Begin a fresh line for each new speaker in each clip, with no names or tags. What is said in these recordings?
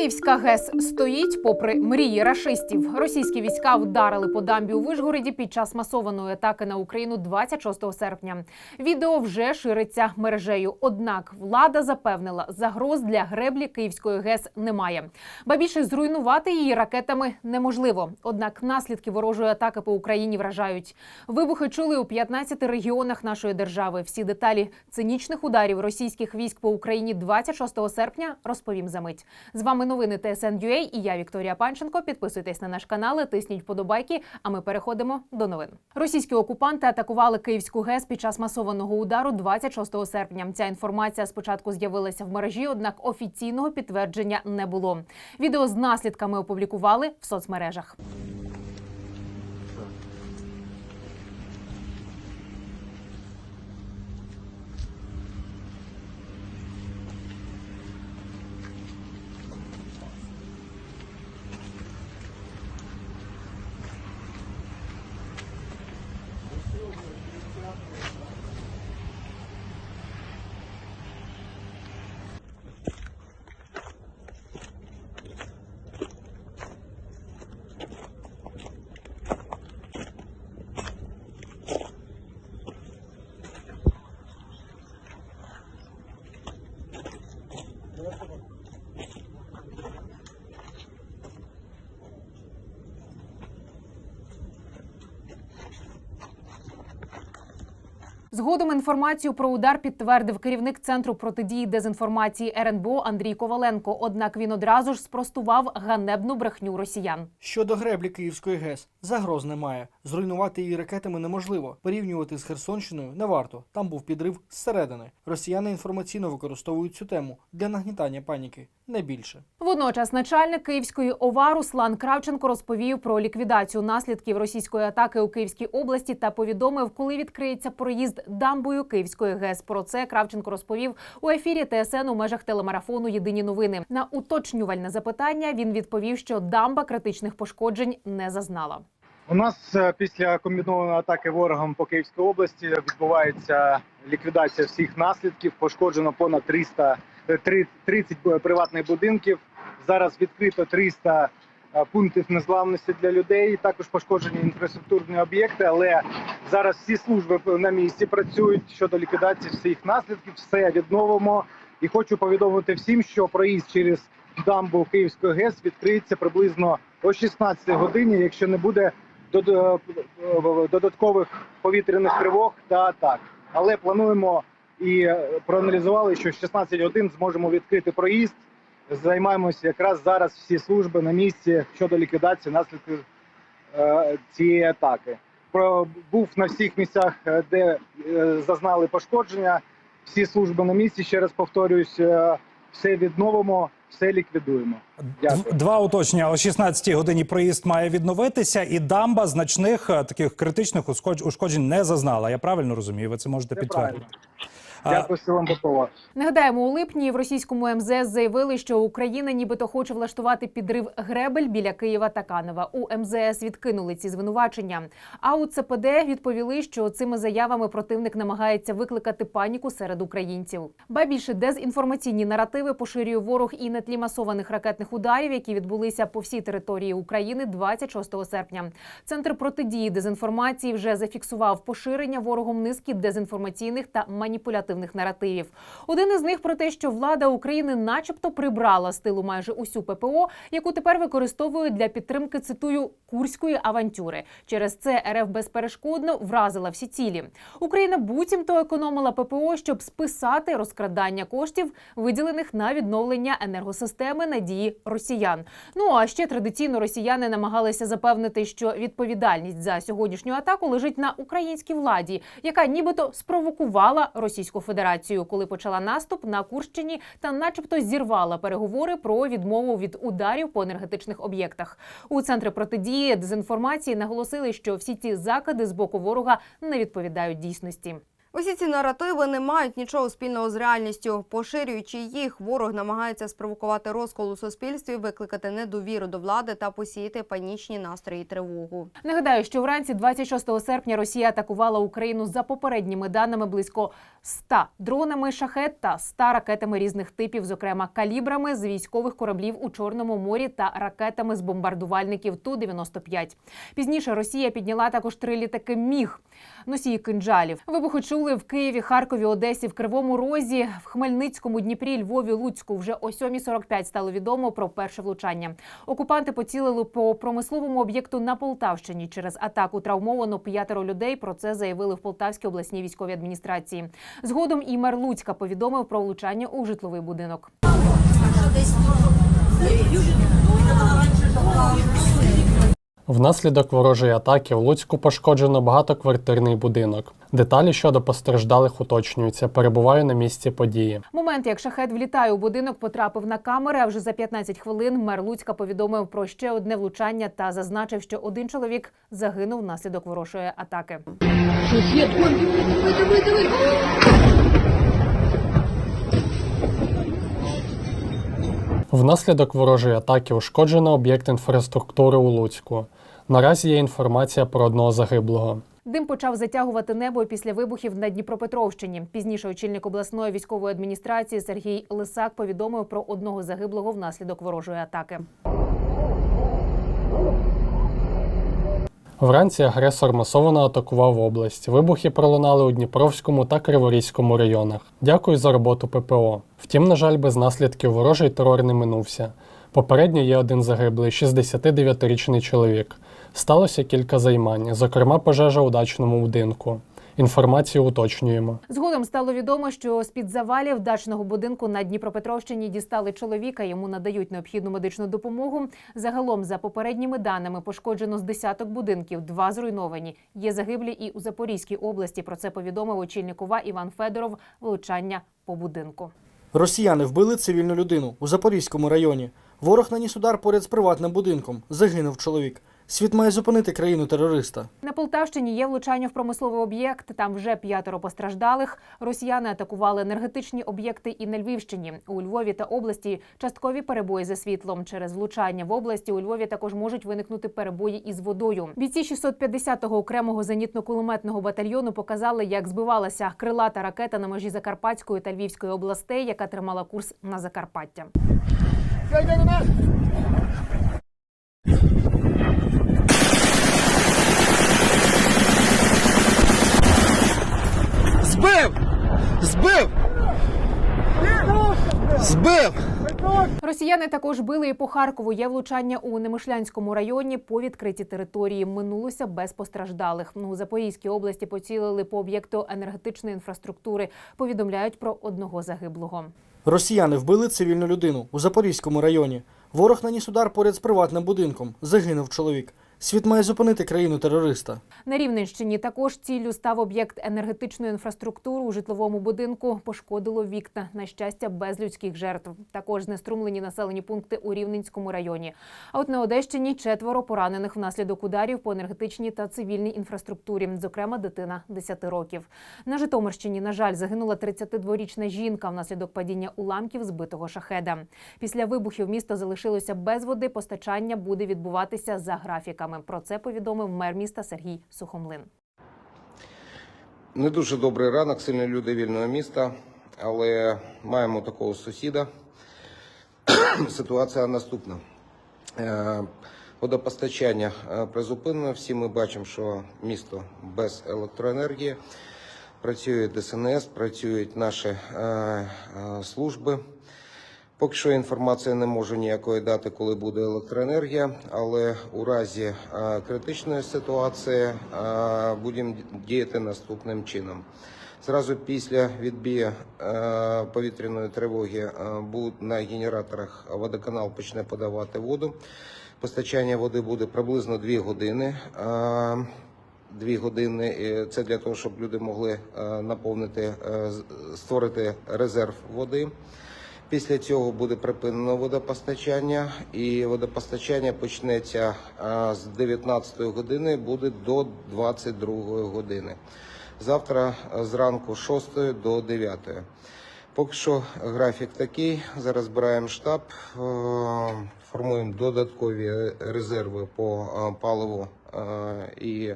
Київська ГЕС стоїть попри мрії рашистів. Російські війська вдарили по дамбі у Вишгороді під час масованої атаки на Україну 26 серпня. Відео вже шириться мережею. Однак влада запевнила, загроз для греблі Київської ГЕС немає. Ба більше зруйнувати її ракетами неможливо. Однак наслідки ворожої атаки по Україні вражають. Вибухи чули у 15 регіонах нашої держави. Всі деталі цинічних ударів російських військ по Україні 26 серпня розповім за мить. З вами новини ТСН.UA і я Вікторія Панченко. Підписуйтесь на наш канал, тисніть вподобайки. А ми переходимо до новин. Російські окупанти атакували Київську ГЕС під час масованого удару 26 серпня. Ця інформація спочатку з'явилася в мережі, однак офіційного підтвердження не було. Відео з наслідками опублікували в соцмережах. Згодом інформацію про удар підтвердив керівник центру протидії дезінформації РНБО Андрій Коваленко. Однак він одразу ж спростував ганебну брехню росіян.
Щодо греблі Київської ГЕС, загроз немає. Зруйнувати її ракетами неможливо. Порівнювати з Херсонщиною не варто. Там був підрив зсередини. Росіяни інформаційно використовують цю тему для нагнітання паніки, не більше.
Водночас начальник Київської ОВА Руслан Кравченко розповів про ліквідацію наслідків російської атаки у Київській області та повідомив, коли відкриється проїзд дамбою Київської ГЕС. Про це Кравченко розповів у ефірі ТСН у межах телемарафону Єдині новини. На уточнювальне запитання він відповів, що дамба критичних пошкоджень не зазнала.
У нас е, після комбінованої атаки ворогом по Київській області відбувається ліквідація всіх наслідків. Пошкоджено понад 300, е, три- 30 приватних будинків. Зараз відкрито 300 е, пунктів незламності для людей. Також пошкоджені інфраструктурні об'єкти. Але зараз всі служби на місці працюють щодо ліквідації всіх наслідків. Все відновимо. І хочу повідомити всім, що проїзд через дамбу Київської ГЕС відкриється приблизно о 16 годині, якщо не буде е, додаткових повітряних тривог та атак. Але плануємо і е, проаналізували, що в 16 годин зможемо відкрити проїзд. Займаємося якраз зараз всі служби на місці щодо ліквідації наслідків е, цієї атаки. Про був на всіх місцях, е, де е, зазнали пошкодження. Всі служби на місці. Ще раз повторююсь, е, все відновимо, все ліквідуємо. Дякую.
Два уточнення. О 16-й годині проїзд має відновитися, і дамба значних таких критичних ушкодж- ушкоджень не зазнала. Я правильно розумію? Ви це можете
Це
підтвердити.
Дякую силам ППО.
Нагадаємо, у липні в російському МЗС заявили, що Україна нібито хоче влаштувати підрив гребель біля Києва та Канева. У МЗС відкинули ці звинувачення. А у ЦПД відповіли, що цими заявами противник намагається викликати паніку серед українців. Ба більше дезінформаційні наративи поширює ворог і на тлі масованих ракетних ударів, які відбулися по всій території України 26 серпня. Центр протидії дезінформації вже зафіксував поширення ворогом низки дезінформаційних та маніпулятивних наративів. Один із них про те, що влада України, начебто, прибрала з тилу майже усю ППО, яку тепер використовують для підтримки цитую курської авантюри. Через це РФ безперешкодно вразила всі цілі. Україна буцімто економила ППО, щоб списати розкрадання коштів, виділених на відновлення енергосистеми надії росіян. Ну а ще традиційно росіяни намагалися запевнити, що відповідальність за сьогоднішню атаку лежить на українській владі, яка нібито спровокувала Російську Федерацію, коли почала наступ на Курщині та, начебто, зірвала переговори про відмову від ударів по енергетичних об'єктах. У центрі протидії дезінформації наголосили, що всі ці закиди з боку ворога не відповідають дійсності.
Усі ці наративи не мають нічого спільного з реальністю. Поширюючи їх, ворог намагається спровокувати розкол у суспільстві, викликати недовіру до влади та посіяти панічні настрої і тривогу.
Нагадаю, що вранці 26 серпня Росія атакувала Україну за попередніми даними близько 100 дронами шахет та 100 ракетами різних типів, зокрема калібрами з військових кораблів у Чорному морі та ракетами з бомбардувальників Ту-95. Пізніше Росія підняла також три літаки Міг носії кинджалів. Вибухи чули в Києві, Харкові, Одесі, в Кривому Розі, в Хмельницькому, Дніпрі, Львові, Луцьку. Вже о 7.45 стало відомо про перше влучання. Окупанти поцілили по промисловому об'єкту на Полтавщині. Через атаку травмовано п'ятеро людей. Про це заявили в Полтавській обласній військовій адміністрації. Згодом і мер Луцька повідомив про влучання у житловий будинок.
Внаслідок ворожої атаки в Луцьку пошкоджено багатоквартирний будинок. Деталі щодо постраждалих уточнюються. Перебуваю на місці події.
Момент, як шахет влітає у будинок, потрапив на камери. А вже за 15 хвилин мер Луцька повідомив про ще одне влучання та зазначив, що один чоловік загинув внаслідок ворожої атаки.
Внаслідок ворожої атаки ушкоджено об'єкт інфраструктури у Луцьку. Наразі є інформація про одного загиблого.
Дим почав затягувати небо після вибухів на Дніпропетровщині. Пізніше очільник обласної військової адміністрації Сергій Лисак повідомив про одного загиблого внаслідок ворожої атаки.
Вранці агресор масово атакував область. Вибухи пролунали у Дніпровському та Криворізькому районах. Дякую за роботу ППО. Втім, на жаль, без наслідків ворожий терор не минувся. Попередньо є один загиблий 69-річний чоловік. Сталося кілька займань, зокрема пожежа у дачному будинку. Інформацію уточнюємо.
Згодом стало відомо, що з-під завалів дачного будинку на Дніпропетровщині дістали чоловіка. Йому надають необхідну медичну допомогу. Загалом, за попередніми даними, пошкоджено з десяток будинків, два зруйновані. Є загиблі і у Запорізькій області. Про це повідомив очільник ОВА Іван Федоров. Влучання по будинку.
Росіяни вбили цивільну людину у Запорізькому районі. Ворог наніс удар поряд з приватним будинком. Загинув чоловік. Світ має зупинити країну терориста.
На Полтавщині є влучання в промисловий об'єкт. Там вже п'ятеро постраждалих. Росіяни атакували енергетичні об'єкти і на Львівщині. У Львові та області часткові перебої за світлом. Через влучання в області у Львові також можуть виникнути перебої із водою. Бійці 650-го окремого зенітно-кулеметного батальйону показали, як збивалася крилата ракета на межі Закарпатської та Львівської областей, яка тримала курс на Закарпаття.
Збив! Збив! Збив!
Росіяни також били і по Харкову. Є влучання у Немишлянському районі по відкритій території. Минулося без постраждалих. Ну, У Запорізькій області поцілили по об'єкту енергетичної інфраструктури. Повідомляють про одного загиблого.
Росіяни вбили цивільну людину у Запорізькому районі. Ворог наніс удар поряд з приватним будинком. Загинув чоловік. Світ має зупинити країну терориста.
На Рівненщині також ціллю став об'єкт енергетичної інфраструктури у житловому будинку. Пошкодило вікна. На щастя, без людських жертв. Також знеструмлені населені пункти у Рівненському районі. А от на Одещині четверо поранених внаслідок ударів по енергетичній та цивільній інфраструктурі, зокрема дитина 10 років. На Житомирщині, на жаль, загинула 32-річна жінка внаслідок падіння уламків збитого шахеда. Після вибухів місто залишилося без води. Постачання буде відбуватися за графіками. Про це повідомив мер міста Сергій Сухомлин.
Не дуже добрий ранок, сильні люди вільного міста, але маємо такого сусіда. Ситуація наступна. Е, Водопостачання е, призупинено. Всі ми бачимо, що місто без електроенергії. Працює ДСНС, працюють наші е, служби. Поки що інформації не можу ніякої дати, коли буде електроенергія, але у разі критичної ситуації будемо діяти наступним чином. Зразу після відбію повітряної тривоги на генераторах водоканал почне подавати воду. Постачання води буде приблизно 2 години. Е, Дві години це для того, щоб люди могли наповнити, е, створити резерв води. Після цього буде припинено водопостачання, і водопостачання почнеться з 19 години, буде до 22 години. Завтра зранку з 6 до 9. Поки що графік такий. Зараз збираємо штаб, е, формуємо додаткові резерви по паливу е, і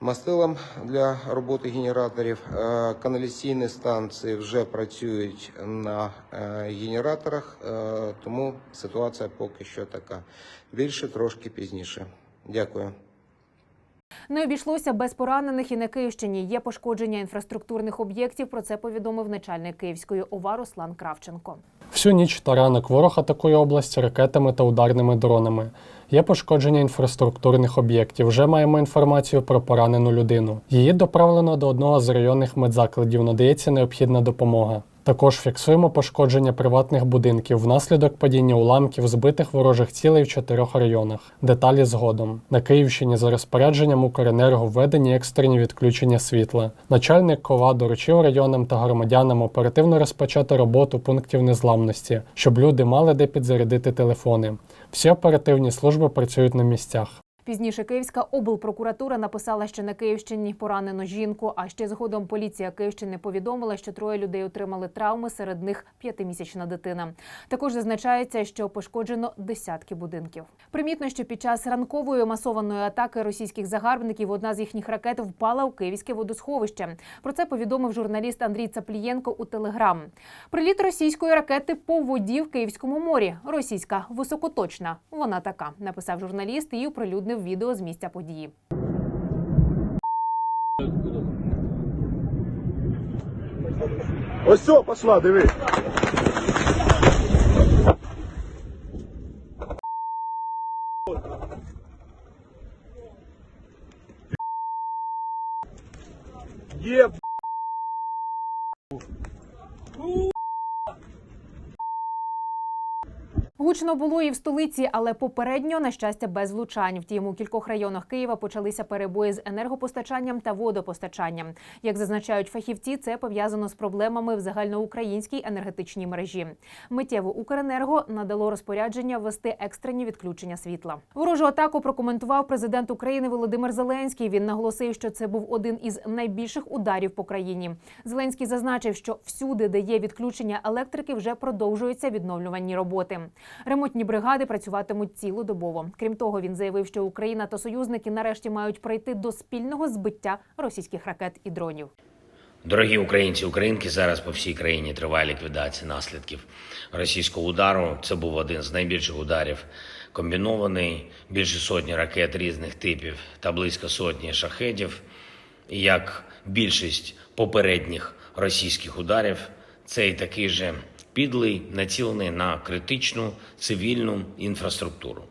мастилом для роботи генераторів. Е, Каналізаційні станції вже працюють на е, генераторах, е, тому ситуація поки що така. Більше трошки пізніше. Дякую.
Не обійшлося без поранених і на Київщині. Є пошкодження інфраструктурних об'єктів. Про це повідомив начальник Київської ОВА Руслан Кравченко.
Всю ніч та ранок ворог атакує область ракетами та ударними дронами. Є пошкодження інфраструктурних об'єктів. Вже маємо інформацію про поранену людину. Її доправлено до одного з районних медзакладів. Надається необхідна допомога. Також фіксуємо пошкодження приватних будинків внаслідок падіння уламків збитих ворожих цілей в чотирьох районах. Деталі згодом. На Київщині за розпорядженням Укренерго введені екстрені відключення світла. Начальник КОВА доручив районам та громадянам оперативно розпочати роботу пунктів незламності, щоб люди мали де підзарядити телефони. Всі оперативні служби працюють на місцях.
Пізніше Київська облпрокуратура написала, що на Київщині поранено жінку. А ще згодом поліція Київщини повідомила, що троє людей отримали травми, серед них п'ятимісячна дитина. Також зазначається, що пошкоджено десятки будинків. Примітно, що під час ранкової масованої атаки російських загарбників одна з їхніх ракет впала у київське водосховище. Про це повідомив журналіст Андрій Цаплієнко у Телеграм. Приліт російської ракети по воді в Київському морі. Російська високоточна. Вона така, написав журналіст і оприлюднив відео з місця події.
Ось все, пошла, диви. Є,
Гучно було і в столиці, але попередньо, на щастя, без влучань. Втім, у кількох районах Києва почалися перебої з енергопостачанням та водопостачанням. Як зазначають фахівці, це пов'язано з проблемами в загальноукраїнській енергетичній мережі. Миттєво Укренерго надало розпорядження ввести екстрені відключення світла. Ворожу атаку прокоментував президент України Володимир Зеленський. Він наголосив, що це був один із найбільших ударів по країні. Зеленський зазначив, що всюди, де є відключення електрики, вже продовжуються відновлювані роботи. Ремонтні бригади працюватимуть цілодобово. Крім того, він заявив, що Україна та союзники нарешті мають прийти до спільного збиття російських ракет і дронів.
Дорогі українці, українки, зараз по всій країні триває ліквідація наслідків російського удару. Це був один з найбільших ударів. Комбінований більше сотні ракет різних типів та близько сотні шахедів. Як більшість попередніх російських ударів, цей такий же підлий, націлений на критичну цивільну інфраструктуру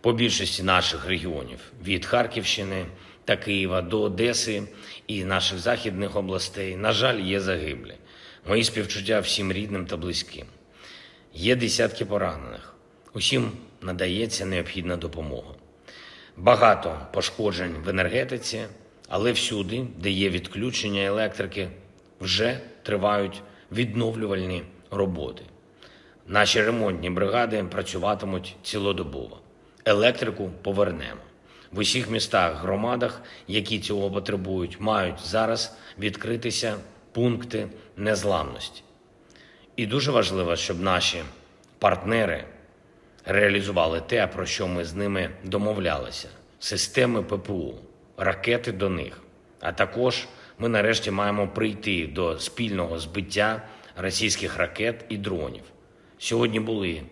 по більшості наших регіонів від Харківщини та Києва до Одеси і наших західних областей, на жаль, є загиблі. Мої співчуття всім рідним та близьким. Є десятки поранених. Усім надається необхідна допомога. Багато пошкоджень в енергетиці, але всюди, де є відключення електрики, вже тривають відновлювальні роботи. Наші ремонтні бригади працюватимуть цілодобово. Електрику повернемо. В усіх містах, громадах, які цього потребують, мають зараз відкритися пункти незламності. І дуже важливо, щоб наші партнери реалізували те, про що ми з ними домовлялися: системи ППУ, ракети до них. А також ми нарешті маємо прийти до спільного збиття російських ракет і дронів. Сьогодні були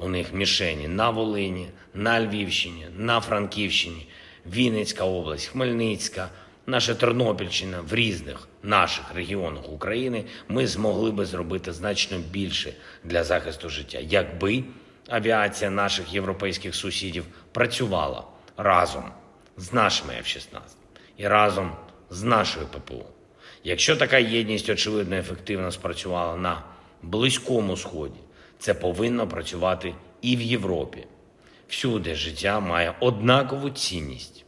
у них мішені на Волині, на Львівщині, на Франківщині, Вінницька область, Хмельницька, наша Тернопільщина в різних наших регіонах України. Ми змогли би зробити значно більше для захисту життя, якби авіація наших європейських сусідів працювала разом з нашими F-16 і разом з нашою ППО. Якщо така єдність очевидно ефективно спрацювала на Близькому Сході, це повинно працювати і в Європі. Всюди життя має однакову цінність.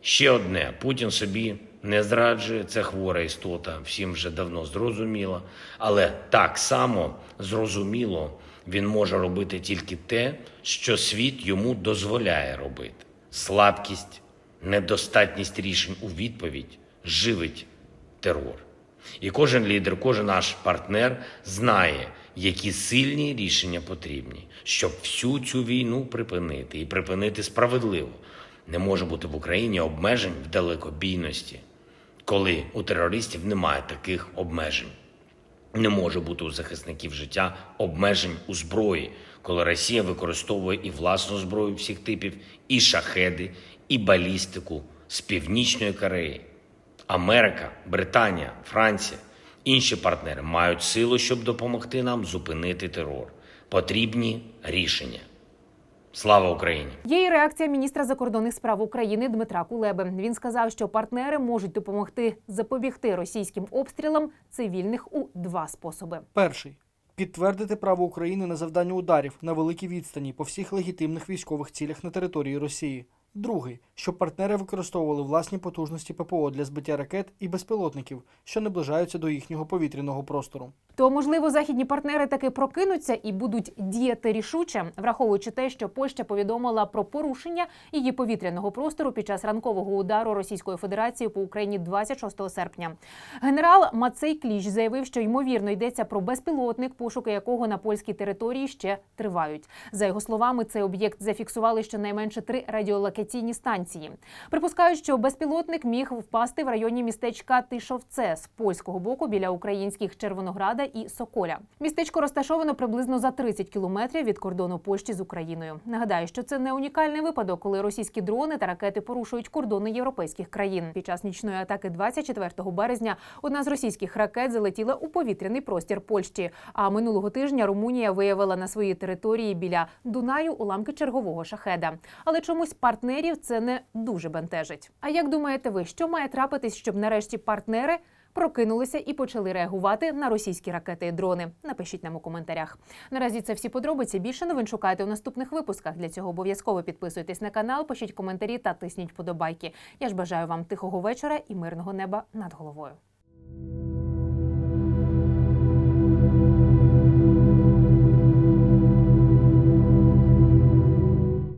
Ще одне: Путін собі не зраджує, це хвора істота, всім вже давно зрозуміло. Але так само зрозуміло він може робити тільки те, що світ йому дозволяє робити. Слабкість, недостатність рішень у відповідь живить терор. І кожен лідер, кожен наш партнер знає, які сильні рішення потрібні, щоб всю цю війну припинити і припинити справедливо. Не може бути в Україні обмежень в далекобійності, коли у терористів немає таких обмежень. Не може бути у захисників життя обмежень у зброї, коли Росія використовує і власну зброю всіх типів, і шахеди, і балістику з Північної Кореї. Америка, Британія, Франція, інші партнери мають силу, щоб допомогти нам зупинити терор. Потрібні рішення. Слава Україні!
Є і реакція міністра закордонних справ України Дмитра Кулеби. Він сказав, що партнери можуть допомогти запобігти російським обстрілам цивільних у два способи.
Перший підтвердити право України на завдання ударів на великій відстані по всіх легітимних військових цілях на території Росії. Другий, щоб партнери використовували власні потужності ППО для збиття ракет і безпілотників, що наближаються до їхнього повітряного простору.
То можливо західні партнери таки прокинуться і будуть діяти рішуче, враховуючи те, що Польща повідомила про порушення її повітряного простору під час ранкового удару Російської Федерації по Україні 26 серпня. Генерал Мацей Кліч заявив, що ймовірно йдеться про безпілотник, пошуки якого на польській території ще тривають. За його словами, цей об'єкт зафіксували щонайменше три радіолокаційні станції. Припускають, що безпілотник міг впасти в районі містечка Тишовце з польського боку біля українських Червонограда і Соколя. Містечко розташовано приблизно за 30 кілометрів від кордону Польщі з Україною. Нагадаю, що це не унікальний випадок, коли російські дрони та ракети порушують кордони європейських країн. Під час нічної атаки 24 березня одна з російських ракет залетіла у повітряний простір Польщі. А минулого тижня Румунія виявила на своїй території біля Дунаю уламки чергового шахеда. Але чомусь партнерів це не дуже бентежить. А як думаєте ви, що має трапитись, щоб нарешті партнери прокинулися і почали реагувати на російські ракети і дрони? Напишіть нам у коментарях. Наразі це всі подробиці. Більше новин шукайте у наступних випусках. Для цього обов'язково підписуйтесь на канал, пишіть коментарі та тисніть подобайки. Я ж бажаю вам тихого вечора і мирного неба над головою.